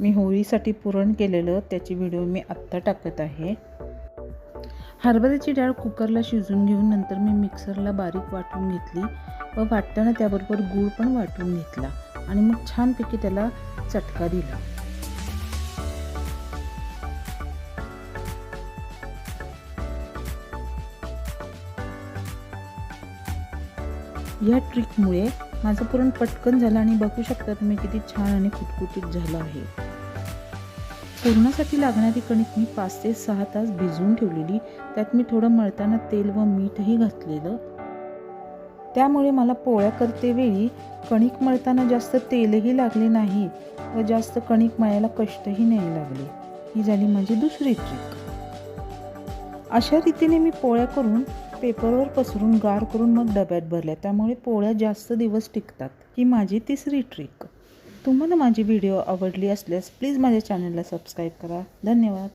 मी होळीसाठी पुरण केलेलं त्याची व्हिडिओ मी आत्ता टाकत आहे. हरभऱ्याची डाळ कुकरला शिजून घेऊन नंतर मी मिक्सरला बारीक वाटून घेतली व वाटताना त्याबरोबर गूळ पण वाटून घेतला आणि मग छानपैकी त्याला चटका दिला. या ट्रिकमुळे माझं पुरण पटकन झालं आणि बघू शकता तुम्ही किती छान आणि खुटखुटीत झालं आहे. पुरणासाठी लागणारी कणिक मी पाच ते सहा तास भिजवून ठेवलेली. त्यात मी थोडं मळताना तेल व मीठही घातलेलं. त्यामुळे मला पोळ्या करते वेळी कणिक मळताना जास्त तेलही लागले नाही व जास्त कणिक मळायला कष्टही नाही लागले. ही झाली माझी दुसरी ट्रिक अशा रीतीने मी पोळ्या करून पेपरवर पसरून गार करून मग डब्यात भरल्या. त्यामुळे पोळ्या जास्त दिवस टिकतात. ही माझी तिसरी ट्रिक तुम्हाला माझी व्हिडिओ आवडली असल्यास प्लीज माझ्या चॅनलला सबस्क्राईब करा. धन्यवाद.